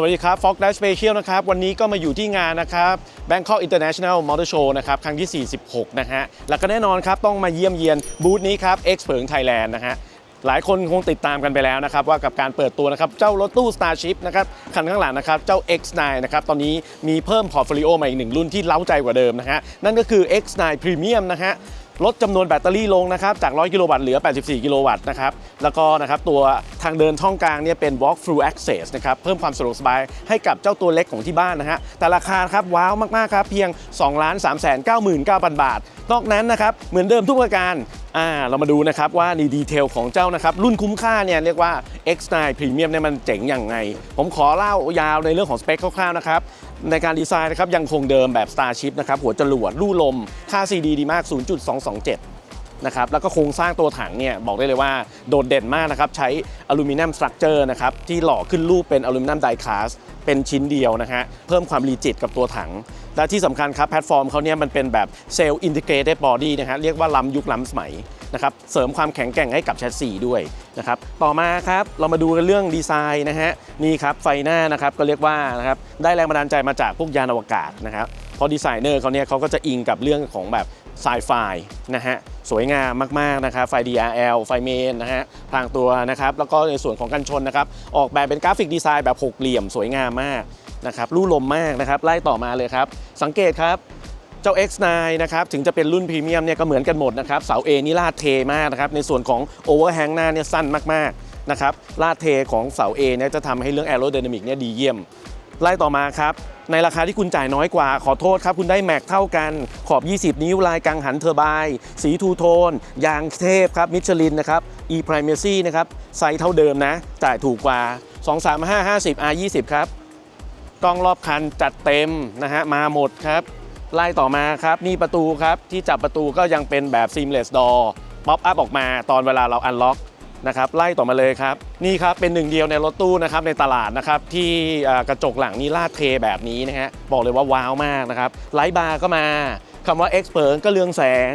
สวัสดีครับ Fox Dash Special นะครับ วันนี้ก็มาอยู่ที่งานนะครับ Bangkok International Motor Show นะครับ ครั้งที่ 46 นะฮะ แล้วก็แน่นอนครับ ต้องมาเยี่ยมเยียนบูธนี้ครับ X เผิงไทยแลนด์นะฮะ หลายคนคงติดตามกันไปแล้วนะครับ ว่ากับการเปิดตัวนะครับ เจ้ารถตู้ Starship นะครับ คันข้างหลังนะครับ เจ้า X9 นะครับ ตอนนี้มีเพิ่มพอร์ตโฟลิโอมาอีกหนึ่งรุ่นที่เล้าใจกว่าเดิมนะฮะ นั่นก็คือ X9 Premium นะฮะ ลดจำนวนแบตเตอรี่ลงนะครับจาก 100 กิโลวัตต์เหลือ 84 กิโลวัตต์นะครับแล้วก็นะครับตัวทางเดินช่องกลางเนี่ยเป็น walk through access นะครับเพิ่มความสะดวกสบายให้กับเจ้าตัวเล็กของที่บ้านนะฮะแต่ราคาครับว้าวมาก ๆ ครับ เพียง 2 3 9 9 9 0 0 บาท นอกนั้นนะครับเหมือนเดิมทุกประการอ่าเรามาดูนะครับว่าในดีเทลของเจ้านะครับรุ่นคุ้มค่าเนี่ยเรียกว่า X9 Premium เนี่ยมันเจ๋งอย่างไง ผมขอเล่ายาวในเรื่องของสเปคคร่าวๆนะครับ ในการดีไซน์นะครับยังคงเดิมแบบ Starship นะครับหัวจรวดลู่ลม ค่า CD ดีมาก 0.227 นะครับแล้วก็โครงสร้างตัวถังเนี่ยบอกได้เลยว่าโดดเด่นมากนะครับใช้อลูมิเนียมสตรัคเจอร์นะครับที่หล่อขึ้นรูปเป็นอลูมิเนียมไดคาสเป็นชิ้นเดียวนะฮะเพิ่มความรีจิตกับตัวถัง และที่สำคัญครับแพลตฟอร์มเขาเนี่ยมันเป็นแบบเซลล์อินทิเกรเต็ดบอดี้นะฮะเรียกว่าล้ำยุคล้ำสมัย นะครับเสริมความแข็งแกร่งให้กับแชสซีด้วยนะครับต่อมาครับเรามาดูกันเรื่องดีไซน์นะฮะนี่ครับไฟหน้านะครับก็เรียกว่านะครับได้แรงบันดาลใจมาจากพวกยานอวกาศนะครับเพราะดีไซเนอร์เขาเนี่ยเขาก็จะอิงกับเรื่องของแบบไซไฟนะฮะสวยงามมากๆนะครับไฟ DRL ไฟเมนนะฮะพรางตัวนะครับแล้วก็ในส่วนของกันชนนะครับออกแบบเป็นกราฟิกดีไซน์แบบหกเหลี่ยมสวยงามมากนะครับรูลมมากนะครับไล่ต่อมาเลยครับ สังเกตครับ เจ้า X9 นะครับถึงจะเป็นรุ่นพรีเมียมเนี่ยก็เหมือนกันหมดนะครับเสา A นี่ลาดเทมากนะครับในส่วนของโอเวอร์แฮงหน้าเนี่ยสั้นมากๆนะครับลาดเทของเสา A เนี่ยจะทำให้เรื่องแอโร d y นามิกเนี่ยดีเยี่ยมไล่ต่อมาครับในราคาที่คุณจ่ายน้อยกว่า ขอโทษครับ คุณได้แม็กเท่ากัน ขอบ 20 นิ้วลายกังหันเทอร์ไบน์สีทูโทน ยางเทพครับ มิชลินนะครับ e primacy นะครับ ไซส์เท่าเดิมนะ จ่ายถูกกว่า 2 3 5 50 R 20 ครับ กล้องรอบคันจัดเต็มนะฮะ มาหมดครับ ไล่ต่อมาครับนี่ประตูครับที่จับประตูก็ยังเป็นแบบ seamless door ป๊อปอัพออกมาตอนเวลาเรา unlock นะครับไล่ต่อมาเลยครับ นี่ครับเป็นหนึ่งเดียวในรถตู้นะครับในตลาดนะครับที่กระจกหลังนี่ลาดเทแบบนี้นะฮะบอกเลยว่าว้าวมากนะครับไลท์บาร์ก็มาคำว่า expert ก็เรืองแสง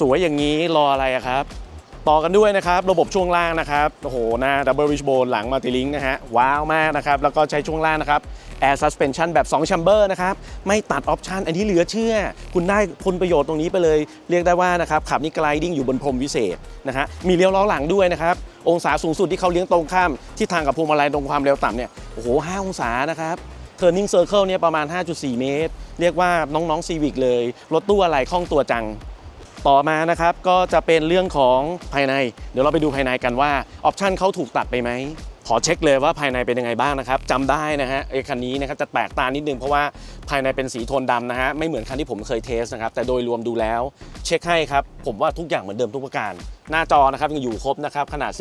สวยอย่างนี้รออะไรครับ ต่อกันด้วยนะครับระบบช่วงล่างนะครับโอ้โหหน้า Double Wishbone หลัง Multi Link นะฮะว้าวมากนะครับแล้วก็ใช้ช่วงล่างนะครับ Air Suspension แบบ 2 Chamber นะครับไม่ตัดออปชันอันนี้เหลือเชื่อ คุณได้คุณประโยชน์ตรงนี้ไปเลย เรียกได้ว่านะครับขับนี่ gliding อยู่บนพรมวิเศษนะฮะมีเลี้ยวล้อหลังด้วยนะครับองศาสูงสุดที่เขาเลี้ยงตรงข้ามที่ทางกับพวงมาลัยตรงความเร็วต่ำเนี่ยโอ้โห5องศานะครับ Turning Circle เนี่ยประมาณ 5.4 เมตร เรียกว่าน้องๆ Civic เลย รถตู้อะไรคล่องตัวจัง ต่อมานะครับก็จะเป็นเรื่องของภายใน เดี๋ยวเราไปดูภายในกันว่าออปชันเขาถูกตัดไปไหมขอเช็คเลยว่าภายในเป็นยังไงบ้างนะครับจำได้นะฮะไอ้คันนี้นะครับจะแปลกตานิดนึงเพราะว่าภายในเป็นสีโทนดำนะฮะไม่เหมือนคันที่ผมเคยเทสนะครับแต่โดยรวมดูแล้ว เช็คให้ครับ ผมว่าทุกอย่างเหมือนเดิมทุกประการ หน้าจอนะครับยังอยู่ครบนะครับขนาด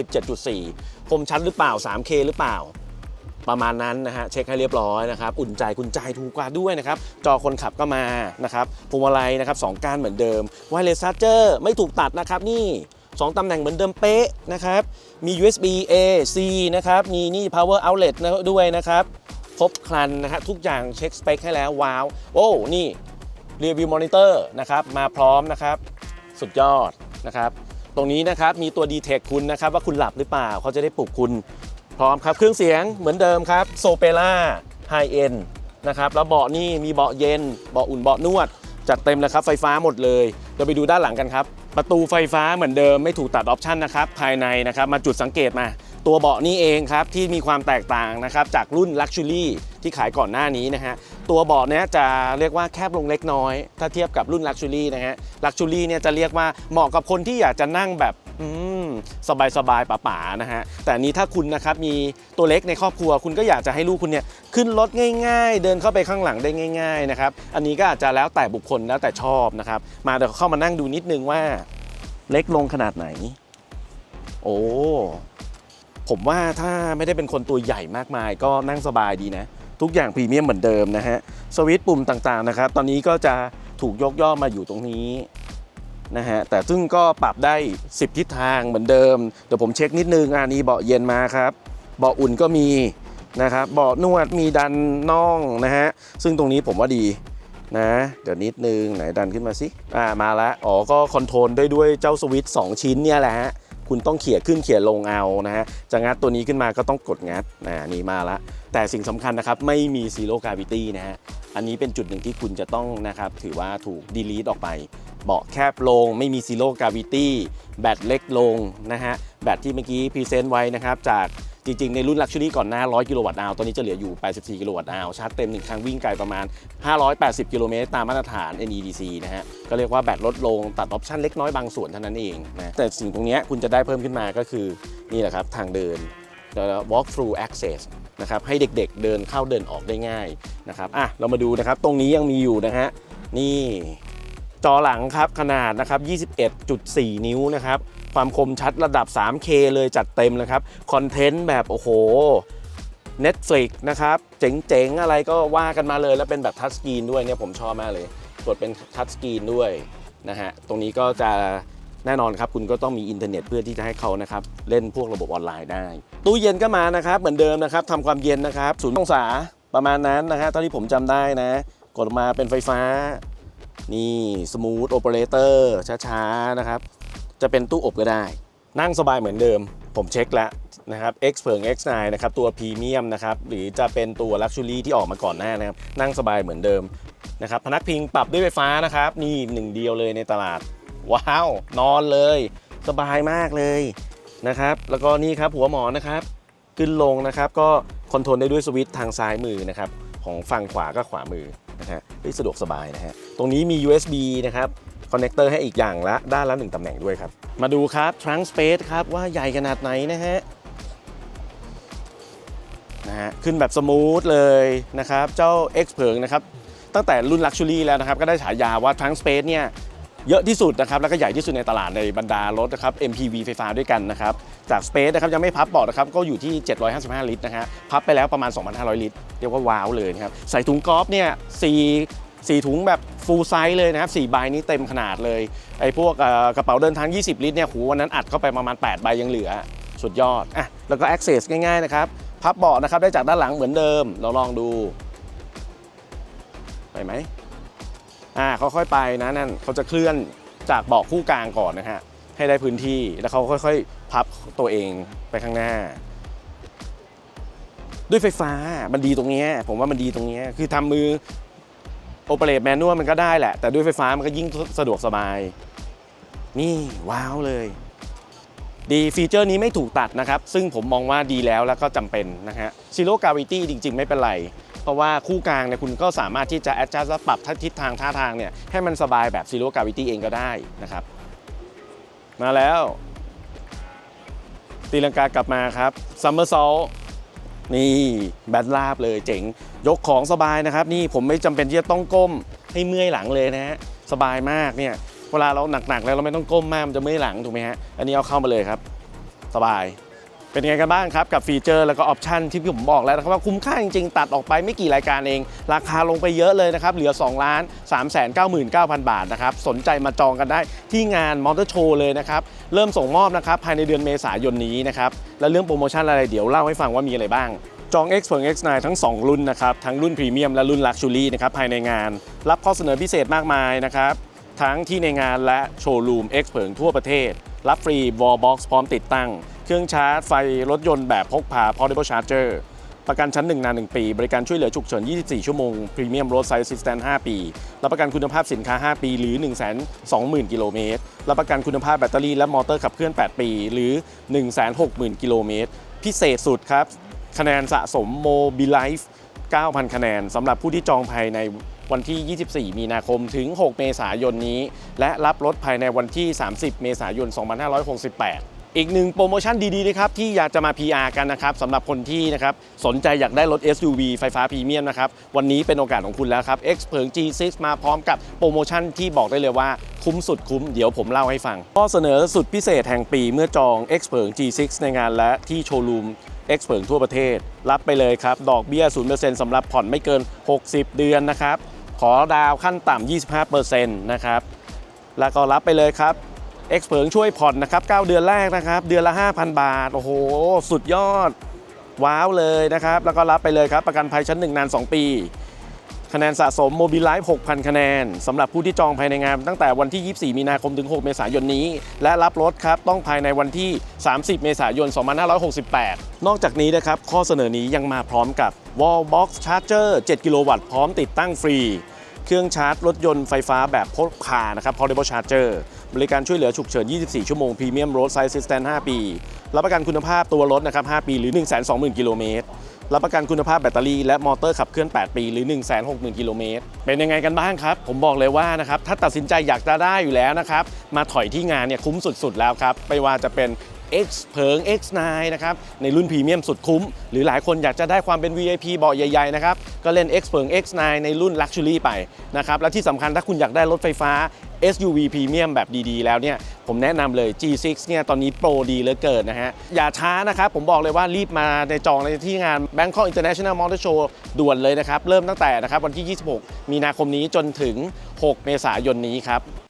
17.4 คมชัดหรือเปล่า 3K หรือเปล่า ประมาณนั้นนะฮะเช็คให้เรียบร้อยนะครับอุ่นใจคุณใจถูกกว่าด้วยนะครับจอคนขับก็มานะครับพวงมาลัยนะครับสองก้านเหมือนเดิมไวเลสชาร์เจอร์ไม่ถูกตัดนะครับนี่2ตำแหน่งเหมือนเดิมเป๊ะนะครับมี USB A C นะครับมีนี่ power outlet นะด้วยนะครับครบครันนะฮะทุกอย่างเช็คสเปคให้แล้วว้าวโอ้นี่รีวิวมอนิเตอร์นะครับมาพร้อมนะครับสุดยอดนะครับตรงนี้นะครับมีตัวดีเทคคุณนะครับว่าคุณหลับหรือเปล่าเขาจะได้ปลุกคุณ พร้อมครับ เครื่องเสียงเหมือนเดิมครับโซเปล่าไฮเอ็นนะครับแล้วเบาะนี่มีเบาะเย็นเบาะอุ่นเบาะนวด จัดเต็มนะครับไฟฟ้าหมดเลยเดี๋ยวไปดูด้านหลังกันครับ ประตูไฟฟ้าเหมือนเดิมไม่ถูกตัดออปชันนะครับภายในนะครับมาจุดสังเกตมา ตัวเบาะนี่เองครับที่มีความแตกต่างนะครับจากรุ่น Luxury ที่ขายก่อนหน้านี้นะฮะตัวเบาะเนี้ยจะเรียกว่าแคบลงเล็กน้อย ถ้าเทียบกับรุ่น Luxury นะฮะ Luxury เนี่ยจะเรียกว่าเหมาะกับคนที่อยากจะนั่งแบบอืม สบายๆป๋าๆนะฮะแต่นนี้ถ้าคุณนะครับมีตัวเล็กในครอบครัว คุณก็อยากจะให้ลูกคุณเนี่ยขึ้นรถง่าย ๆ เดินเข้าไปข้างหลังได้ง่าย ๆนะครับ อันนี้ก็อาจจะแล้วแต่บุคคลแล้วแต่ชอบนะครับมาเดี๋ยวเข้ามานั่งดูนิดนึงว่าเล็กลงขนาดไหน โอ้ผมว่าถ้าไม่ได้เป็นคนตัวใหญ่มากมาย ก็นั่งสบายดีนะ ทุกอย่างพรีเมียมเหมือนเดิมนะฮะสวิตช์ปุ่มต่างๆนะครับ ตอนนี้ก็จะถูกยกย่อมาอยู่ตรงนี้ นะฮะแต่ซึ่งก็ปรับได้ 10 ทิศทางเหมือนเดิม เดี๋ยวผมเช็คนิดนึงอันนี้เบาะเย็นมาครับ เบาะอุ่นก็มีนะครับเบาะนวดมีดันน่องนะฮะซึ่งตรงนี้ผมว่าดีนะเดี๋ยวนิดนึงไหนดันขึ้นมาสิอ่ามาแล้วอ๋อก็คอนโทรลได้ด้วยเจ้าสวิตช์2ชิ้นเนี่ยแหละฮะคุณต้องเขี่ยขึ้นเขี่ยลงเอานะฮะจะงัดตัวนี้ขึ้นมาก็ต้องกดงัดนะนี่มาละแต่สิ่งสำคัญนะครับไม่มี zero gravity นะฮะอันนี้เป็นจุดหนึ่งที่คุณจะต้องนะครับถือว่าถูก delete ออกไป เบาะแคบลง ไม่มี zero gravity แบตเล็กลงนะฮะ แบตที่เมื่อกี้พรีเซนต์ไว้นะครับ จากจริง ๆ ในรุ่น Luxury ก่อนหน้า 100 กิโลวัตต์อาวตอนนี้จะเหลืออยู่ 84 กิโลวัตต์อาวชาร์จเต็มหนึ่งครั้งวิ่งไกลประมาณ 580 กิโลเมตรตามมาตรฐาน NEDC นะฮะ ก็เรียกว่าแบตลดลงตัดออปชันเล็กน้อยบางส่วนเท่านั้นเองนะ แต่สิ่งตรงนี้คุณจะได้เพิ่มขึ้นมาก็คือนี่แหละครับทางเดิน walk through access นะครับให้เด็กๆเดินเข้าเดินออกได้ง่ายนะครับอะเรามาดูนะครับตรงนี้ยังมีอยู่นะฮะนี่ จอหลังครับขนาดนะครับ 21.4 นิ้วนะครับ ความคมชัดระดับ 3K เลยจัดเต็มนะครับ คอนเทนต์แบบโอ้โห Netflix นะครับ เจ๋งๆ อะไรก็ว่ากันมาเลยแล้วเป็นแบบทัชสกรีนด้วยเนี่ยผมชอบมากเลย กดเป็นทัชสกรีนด้วยนะฮะ ตรงนี้ก็จะแน่นอนครับคุณก็ต้องมีอินเทอร์เน็ตเพื่อที่จะให้เขานะครับเล่นพวกระบบออนไลน์ได้ ตู้เย็นก็มานะครับ เหมือนเดิมนะครับทำความเย็นนะครับศูนย์องศาประมาณนั้นนะฮะเท่าที่ผมจำได้นะ กดมาเป็นไฟฟ้า นี่สมูทโอเปอเรเตอร์ช้าๆนะครับ จะเป็นตู้อบก็ได้ นั่งสบายเหมือนเดิม ผมเช็คแล้วนะครับ X เผิง X9 นะครับ ตัวพรีเมียมนะครับ หรือจะเป็นตัว Luxury ที่ออกมาก่อนหน้านะครับ นั่งสบายเหมือนเดิมนะครับพนักพิงปรับด้วยไฟฟ้านะครับ นี่หนึ่งเดียวเลยในตลาด ว้าว นอนเลย สบายมากเลยนะครับ แล้วก็นี่ครับหัวหมอนนะครับ ขึ้นลงนะครับ ก็คอนโทรลได้ด้วยสวิตช์ทางซ้ายมือนะครับ ของฝั่งขวาก็ขวามือนะฮะ สะดวกสบายนะฮะ ตรงนี้มี USB นะครับคอนเนคเตอร์ให้อีกอย่างละด้านละหนึ่งตำแหน่งด้วยครับ มาดูครับ trunk space ครับว่าใหญ่ขนาดไหนนะฮะนะฮะขึ้นแบบสมูทเลยนะครับ เจ้า X เผิงนะครับ ตั้งแต่รุ่น Luxury แล้วนะครับ ก็ได้ฉายาว่า trunk space เนี่ย เยอะที่สุดนะครับแล้วก็ใหญ่ที่สุดในตลาดในบรรดารถนะครับ MPV ไฟฟ้าด้วยกันนะครับจาก Space นะครับยังไม่พับเบาะนะครับก็อยู่ที่ 755 ลิตรนะฮะพับไปแล้วประมาณ 2,500 ลิตรเรียกว่าว้าวเลยนะครับใส่ถุงกอล์ฟเนี่ย4 4ถุงแบบ full size เลยนะครับ4ใบนี้เต็มขนาดเลย ไอ้พวกกระเป๋าเดินทาง 20 ลิตรเนี่ยหูวันนั้นอัดเข้าไปประมาณ 8 ใบยังเหลือ สุดยอดอะแล้วก็ access ง่ายๆนะครับ พับเบาะนะครับได้จากด้านหลังเหมือนเดิม เราลองดู ไปไหม อ่าค่อยๆไปนะนั่นเขาจะเคลื่อนจากเบาะคู่กลางก่อนนะฮะให้ได้พื้นที่แล้วเขาค่อยๆ พับตัวเองไปข้างหน้า ด้วยไฟฟ้ามันดีตรงนี้ผมว่ามันดีตรงนี้คือทำมือโอเปเรตแมนนวลมันก็ได้แหละ แต่ด้วยไฟฟ้ามันก็ยิ่งสะดวกสบาย นี่ว้าวเลย ดีฟีเจอร์นี้ไม่ถูกตัดนะครับ ซึ่งผมมองว่าดีแล้วแล้วก็จำเป็นนะฮะซีโร่กาวิตี้จริง ๆ ไม่เป็นไร ราะว่าคู่กลางเนี่ยคุณก็สามารถที่จะ adjust และปรับทิศทางท่าทางเนี่ยให้มันสบายแบบ zero gravity เองก็ได้นะครับ มาแล้วตีลังกากลับมาครับซัมเมอร์ซ t นี่แบนลาบเลยเจ๋ง ยกของสบายนะครับ นี่ผมไม่จำเป็นที่จะต้องก้มให้เมื่อยหลังเลยนะฮะสบายมากเนี่ยเวลาเราหนักๆแล้วเราไม่ต้องก้มมากมันจะเมื่อยหลังถูกไหมฮะอันนี้เอาเข้ามาเลยครับ สบาย เป็นยังไงกันบ้างครับ กับฟีเจอร์แล้วก็ออปชันที่ผมบอกแล้วนะครับว่าคุ้มค่าจริงๆ ตัดออกไปไม่กี่รายการเอง ราคาลงไปเยอะเลยนะครับ เหลือ 2 ล้าน 3 9 9 0 0 0 บาทนะครับ สนใจมาจองกันได้ที่งานมอเตอร์โชว์เลยนะครับ เริ่มส่งมอบนะครับ ภายในเดือนเมษายนนี้นะครับ และเรื่องโปรโมชั่นอะไรเดี๋ยวเล่าให้ฟังว่ามีอะไรบ้างจอง X เพิง X9 ทั้ง 2 รุ่นนะครับทั้งรุ่นพรีเมียมและรุ่น Luxury นะครับภายในงาน รับข้อเสนอพิเศษมากมายนะครับ ทั้งที่ในงานและโชว์รูม X เผิงทั่วประเทศ รับฟรี Wall Box พร้อมติดตั้ง เครื่องชาร์จไฟรถยนต์แบบพกพา Portable Charger ประกันชั้น 1 นาน 1 ปี บริการช่วยเหลือฉุกเฉิน 24 ชั่วโมง Premium Roadside Assistance 5ปี รับประกันคุณภาพสินค้า 5 ปีหรือ 120,000 กิโลเมตร รับประกันคุณภาพแบตเตอรี่และมอเตอร์ขับเคลื่อน 8 ปี หรือ 160,000 กิโลเมตร พิเศษสุดครับ คะแนนสะสม Mobilize 9,000 คะแนนสำหรับผู้ที่จองภายใน วันที่ 24 มีนาคมถึง 6 เมษายนนี้ และรับรถภายในวันที่ 30 เมษายน 2568อีกหนึ่งโปรโมชั่นดีๆนะครับที่อยากจะมา PR กันนะครับสำหรับคนที่นะครับสนใจอยากได้รถ SUV ไฟฟ้าพรีเมียมนะครับวันนี้เป็นโอกาสของคุณแล้วครับ X เผิง G6 มาพร้อมกับโปรโมชั่นที่บอกได้เลยว่าคุ้มสุดคุ้มเดี๋ยวผมเล่าให้ฟัง ข้อเสนอสุดพิเศษแห่งปีเมื่อจอง X เผิง G6 ในงานและที่โชว์รูม X เผิงทั่วประเทศ รับไปเลยครับ ดอกเบี้ย 0%สำหรับผ่อนไม่เกิน 60 เดือนนะครับ ขอดาวขั้นต่ำ 25%นะครับ แล้วก็รับไปเลยครับ เอ็กซ์เผิงช่วยผ่อนนะครับ 9 เดือนแรกนะครับ เดือนละ 5,000 บาท โอ้โห สุดยอด ว้าวเลยนะครับ แล้วก็รับไปเลยครับ ประกันภัยชั้น 1 นาน 2 ปี คะแนนสะสม Mobilize 6,000 คะแนนสำหรับผู้ที่จองภายในงานตั้งแต่วันที่ 24 มีนาคมถึง 6 เมษายนนี้ และรับรถครับ ต้องภายในวันที่ 30 เมษายน 2568 นอกจากนี้นะครับ ข้อเสนอนี้ยังมาพร้อมกับ Wall Box Charger 7 กิโลวัตต์พร้อมติดตั้งฟรี เครื่องชาร์จรถยนต์ไฟฟ้าแบบพกพานะครับ Portable Charger บริการช่วยเหลือฉุกเฉิน 24 ชั่วโมง Premium Roadside Assistance 5ปี รับประกันคุณภาพตัวรถนะครับ 5 ปีหรือ 120,000 กิโลเมตร รับประกันคุณภาพแบตเตอรี่และมอเตอร์ขับเคลื่อน 8 ปี หรือ 160,000 กิโลเมตร เป็นยังไงกันบ้างครับ ผมบอกเลยว่านะครับ ถ้าตัดสินใจอยากจะได้อยู่แล้วนะครับ มาถอยที่งานเนี่ยคุ้มสุดๆแล้วครับ ไม่ว่าจะเป็น X เพิง X9 นะครับ ในรุ่นพรีเมียมสุดคุ้ม หรือหลายคนอยากจะได้ความเป็น VIP เบาะใหญ่ๆนะครับ ก็เล่น X เพิง X9 ในรุ่น Luxury ไปนะครับ และที่สำคัญถ้าคุณอยากได้รถไฟฟ้า SUV พรีเมียมแบบดีๆ แล้วเนี่ยผมแนะนำเลย G6 เนี่ยตอนนี้โปรดีเหลือเกินนะฮะ อย่าช้านะครับ ผมบอกเลยว่ารีบมาในจองในที่งาน Bangkok International Motor Show ด่วนเลยนะครับ เริ่มตั้งแต่นะครับวันที่ 26 มีนาคมนี้จนถึง 6 เมษายนนี้ครับ